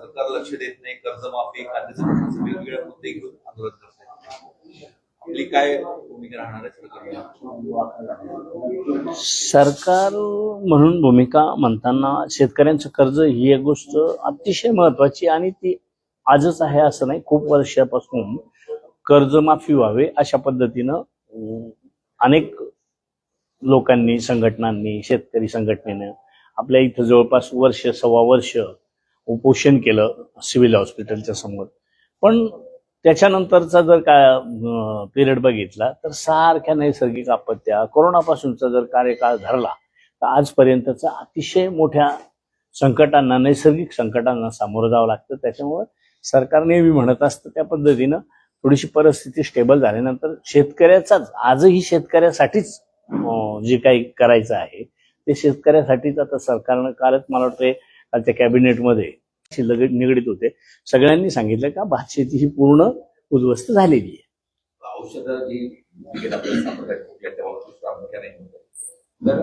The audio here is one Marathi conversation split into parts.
सरकार लक्ष देत नाही कर्जमाफी कांद्याचे प्रश्नाचे वेगवेगळे मुद्दे घेऊन आंदोलन करत आहेत आपली काय भूमिका राहणार आहे सरकार? सरकार म्हणून भूमिका म्हणताना शेतकऱ्यांचं कर्ज ही एक गोष्ट अतिशय महत्वाची आणि ती आजच आहे असं नाही खूप वर्षापासून कर्जमाफी व्हावे अशा पद्धतीनं अनेक लोकांनी संघटनांनी शेतकरी संघटनेनं आपल्या इथं जवळपास वर्ष सव्वा वर्ष उपोषण केलं सिव्हिल हॉस्पिटलच्या समोर. पण त्याच्यानंतरचा जर का पिरियड बघितला तर सारख्या नैसर्गिक आपत्त्या कोरोनापासूनचा जर कार्यकाळ धरला तर आजपर्यंतचा अतिशय मोठ्या संकटांना नैसर्गिक संकटांना सामोरं जावं लागतं. त्याच्यामुळं सरकार नेहमी म्हणत असतं त्या पद्धतीनं थोडीशी परिस्थिती स्टेबल झाल्यानंतर शेतकऱ्याचाच आजही शेतकऱ्यासाठीच जे काही करायचं आहे ते शेतकऱ्यासाठीच आता सरकारनं कालच मला वाटतं कालच्या कॅबिनेटमध्ये निगडीत होते. सगळ्यांनी सांगितलं का भात शेती ही पूर्ण उद्ध्वस्त झालेली आहे. औषधं जी मार्केट आपल्याला सापडतात कुठल्या त्या बाबतीत प्रामुख्याने होतं. तर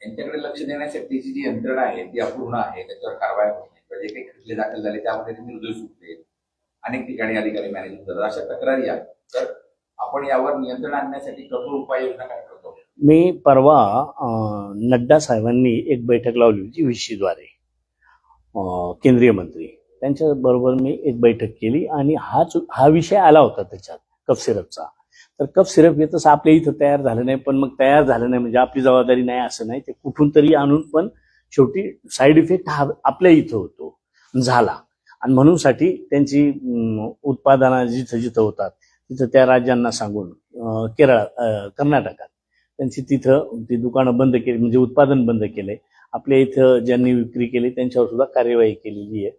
यांच्याकडे लक्ष देण्यासाठीची जी यंत्रणा आहे ती अपूर्ण आहे त्याच्यावर कारवाई होत नाही. जे काही खटले दाखल झाले त्यामध्ये निर्दोष सुटले अनेक ठिकाणी अधिकारी मॅनेज होतात. अशा तक्रारी आहेत. तर आपण यावर नियंत्रण आणण्यासाठी कठोर उपाययोजना काय करतो? मी परवा नड्डा साहेबांनी एक बैठक लावली होती व्हीसीद्वारे केंद्रीय मंत्री. त्यांच्या बरोबर मी एक बैठक केली आणि हाच हा विषय आला होता त्याच्यात कफ सिरपचा. तर कफ सिरप हे तसं आपल्या इथं तयार झालं नाही पण मग तयार झालं नाही म्हणजे आपली जबाबदारी नाही असं नाही ते कुठून तरी आणून पण शेवटी साईड इफेक्ट हा आपल्या इथं होतो झाला. आणि म्हणून साठी त्यांची उत्पादनं उत्पादना जिथं जिथं होतात तिथं त्या राज्यांना सांगून केरळ कर्नाटकात त्यांची तिथं ती दुकानं बंद केली म्हणजे उत्पादन बंद केले. आपल्या इथं ज्यांनी विक्री केली त्यांच्यावर सुद्धा कार्यवाही केलेली आहे.